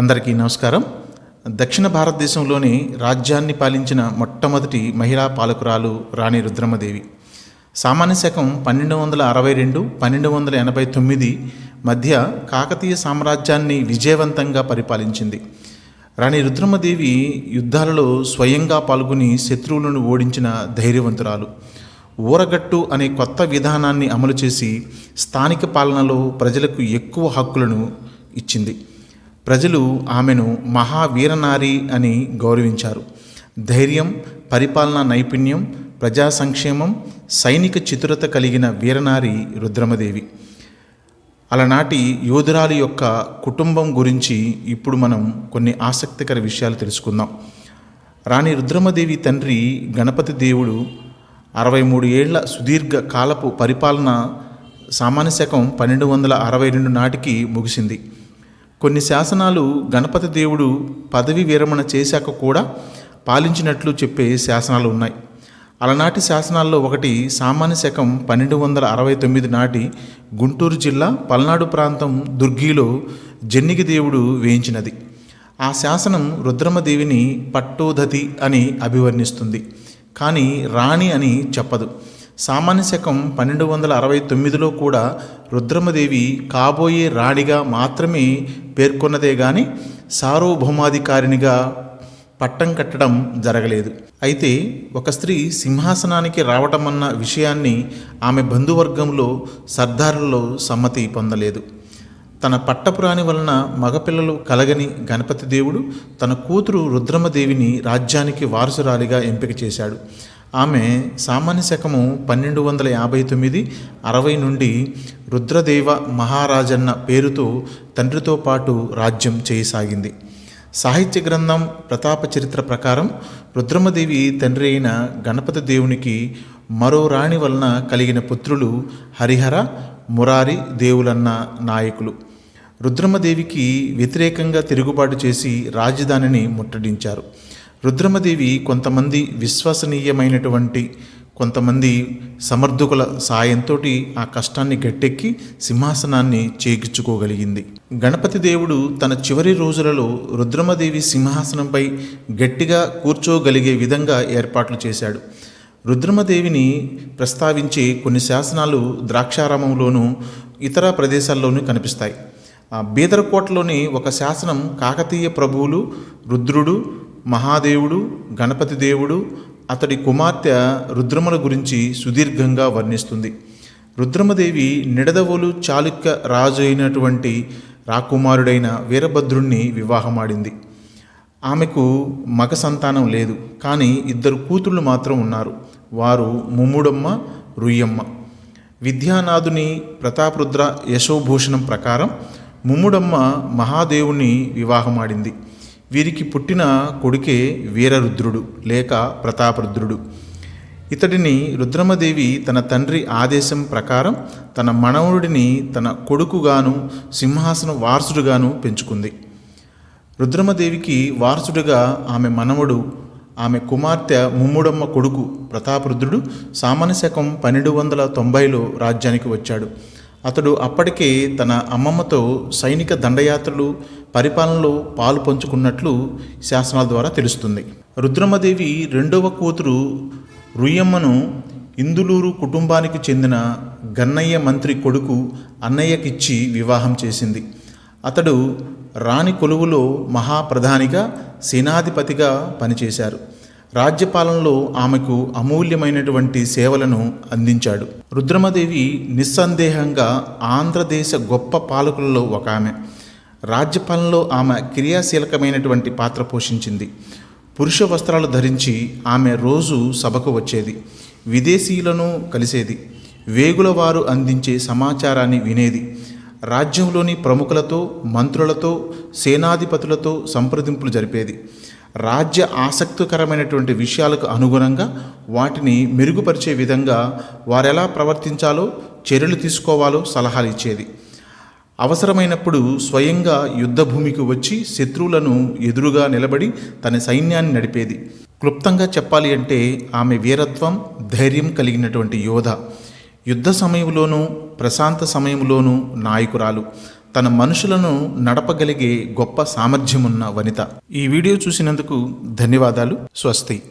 అందరికీ నమస్కారం. దక్షిణ భారతదేశంలోని రాజ్యాన్ని పాలించిన మొట్టమొదటి మహిళా పాలకురాలు రాణి రుద్రమదేవి. సామాన్య శకం పన్నెండు వందల అరవై రెండు పన్నెండు వందల ఎనభై తొమ్మిది మధ్య కాకతీయ సామ్రాజ్యాన్ని విజయవంతంగా పరిపాలించింది. రాణి రుద్రమదేవి యుద్ధాలలో స్వయంగా పాల్గొని శత్రువులను ఓడించిన ధైర్యవంతురాలు. ఊరగట్టు అనే కొత్త విధానాన్ని అమలు చేసి స్థానిక పాలనలో ప్రజలకు ఎక్కువ హక్కులను ఇచ్చింది. ప్రజలు ఆమెను మహావీరనారి అని గౌరవించారు. ధైర్యం పరిపాలనా నైపుణ్యం ప్రజా సంక్షేమం సైనిక చితురత కలిగిన వీరనారి రుద్రమదేవి. అలనాటి యోధురాలి యొక్క కుటుంబం గురించి ఇప్పుడు మనం కొన్ని ఆసక్తికర విషయాలు తెలుసుకుందాం. రాణి రుద్రమదేవి తండ్రి గణపతి దేవుడు అరవై మూడు ఏళ్ళ సుదీర్ఘ కాలపు పరిపాలన సామాన్య శకం పన్నెండు వందల అరవై రెండు నాటికి ముగిసింది. కొన్ని శాసనాలు గణపతి దేవుడు పదవి విరమణ చేశాక కూడా పాలించినట్లు చెప్పే శాసనాలు ఉన్నాయి. అలనాటి శాసనాల్లో ఒకటి సామాన్య శకం పన్నెండు వందల అరవై తొమ్మిది నాటి గుంటూరు జిల్లా పల్నాడు ప్రాంతం దుర్గిలో జన్నిగి దేవుడు వేయించినది. ఆ శాసనం రుద్రమదేవిని పట్టోదతి అని అభివర్ణిస్తుంది. కానీ రాణి అని చెప్పదు. సామాన్య శకం పన్నెండు వందల అరవై తొమ్మిదిలో కూడా రుద్రమదేవి కాబోయే రాణిగా మాత్రమే పేర్కొన్నదే గాని సార్వభౌమాధికారినిగా పట్టం కట్టడం జరగలేదు. అయితే ఒక స్త్రీ సింహాసనానికి రావటమన్న విషయాన్ని ఆమె బంధువర్గంలో సర్దారులలో సమ్మతి పొందలేదు. తన పట్టపురాణి వలన మగపిల్లలు కలగని గణపతి దేవుడు తన కూతురు రుద్రమదేవిని రాజ్యానికి వారసురాలిగా ఎంపిక చేశాడు. ఆమె సామాన్య శకము పన్నెండు వందల యాభై తొమ్మిది అరవై నుండి రుద్రదేవ మహారాజన్న పేరుతో తండ్రితో పాటు రాజ్యం చేయసాగింది. సాహిత్య గ్రంథం ప్రతాప చరిత్ర ప్రకారం రుద్రమదేవి తండ్రి అయిన గణపతి దేవునికి మరో రాణి వలన కలిగిన పుత్రులు హరిహర మురారి దేవులన్న నాయకులు. రుద్రమదేవికి వ్యతిరేకంగా తిరుగుబాటు చేసి రాజధానిని ముట్టడించారు. రుద్రమదేవి కొంతమంది విశ్వసనీయమైనటువంటి కొంతమంది సమర్థకుల సాయంతో ఆ కష్టాన్ని గట్టెక్కి సింహాసనాన్ని చేకిచ్చుకోగలిగింది గణపతి దేవుడు తన చివరి రోజులలో రుద్రమదేవి సింహాసనంపై గట్టిగా కూర్చోగలిగే విధంగా ఏర్పాట్లు చేశాడు. రుద్రమదేవిని ప్రస్తావించే కొన్ని శాసనాలు ద్రాక్షారామంలోనూ ఇతర ప్రదేశాల్లోనూ కనిపిస్తాయి. ఆ బీదరకోటలోని ఒక శాసనం కాకతీయ ప్రభువులు రుద్రుడు మహాదేవుడు గణపతి దేవుడు అతడి కుమార్తె రుద్రమల గురించి సుదీర్ఘంగా వర్ణిస్తుంది. రుద్రమదేవి నిడదవోలు చాళుక్య రాజు అయినటువంటి రాకుమారుడైన వీరభద్రుణ్ణి వివాహమాడింది. ఆమెకు మగ సంతానం లేదు కానీ ఇద్దరు కూతుళ్ళు మాత్రం ఉన్నారు. వారు ముమ్ముడమ్మ రుయ్యమ్మ. విద్యానాథుని ప్రతాపరుద్ర యశోభూషణం ప్రకారం ముమ్ముడమ్మ మహాదేవుని వివాహమాడింది. వీరికి పుట్టిన కొడుకే వీరరుద్రుడు లేక ప్రతాపరుద్రుడు. ఇతడిని రుద్రమదేవి తన తండ్రి ఆదేశం ప్రకారం తన మనవడిని తన కొడుకుగాను సింహాసన వారసుడుగాను పెంచుకుంది. రుద్రమదేవికి వారసుడిగా ఆమె మనవడు ఆమె కుమార్తె ముమ్ముడమ్మ కొడుకు ప్రతాపరుద్రుడు సామాన్య శకం పన్నెండు వందల తొంభైలో రాజ్యానికి వచ్చాడు. అతడు అప్పటికే తన అమ్మమ్మతో సైనిక దండయాత్రలు పరిపాలనలో పాలు పంచుకున్నట్లు శాసనాల ద్వారా తెలుస్తుంది. రుద్రమదేవి రెండవ కూతురు రుయ్యమ్మను ఇందులూరు కుటుంబానికి చెందిన గన్నయ్య మంత్రి కొడుకు అన్నయ్యకిచ్చి వివాహం చేసింది. అతడు రాణి కొలువులో మహాప్రధానిగా సేనాధిపతిగా పనిచేశారు. రాజ్యపాలనలో ఆమెకు అమూల్యమైనటువంటి సేవలను అందించాడు. రుద్రమదేవి నిస్సందేహంగా ఆంధ్రదేశ గొప్ప పాలకులలో ఒక ఆమె. రాజ్యపాలనలో ఆమె క్రియాశీలకమైనటువంటి పాత్ర పోషించింది. పురుష వస్త్రాలు ధరించి ఆమె రోజు సభకు వచ్చేది. విదేశీయులను కలిసేది. వేగుల వారు అందించే సమాచారాన్ని వినేది. రాజ్యంలోని ప్రముఖులతో మంత్రులతో సేనాధిపతులతో సంప్రదింపులు జరిపేది. రాజ్య ఆసక్తికరమైనటువంటి విషయాలకు అనుగుణంగా వాటిని మెరుగుపరిచే విధంగా వారెలా ప్రవర్తించాలో చర్యలు తీసుకోవాలో సలహాలు ఇచ్చేది. అవసరమైనప్పుడు స్వయంగా యుద్ధభూమికి వచ్చి శత్రువులను ఎదురుగా నిలబడి తన సైన్యాన్ని నడిపేది. క్లుప్తంగా చెప్పాలి అంటే ఆమె వీరత్వం ధైర్యం కలిగినటువంటి యోధ. యుద్ధ సమయంలోనూ ప్రశాంత సమయంలోనూ నాయకురాలు. తన మనుషులను నడపగలిగే గొప్ప సామర్థ్యం ఉన్న వనిత. ఈ వీడియో చూసినందుకు ధన్యవాదాలు. స్వస్తి.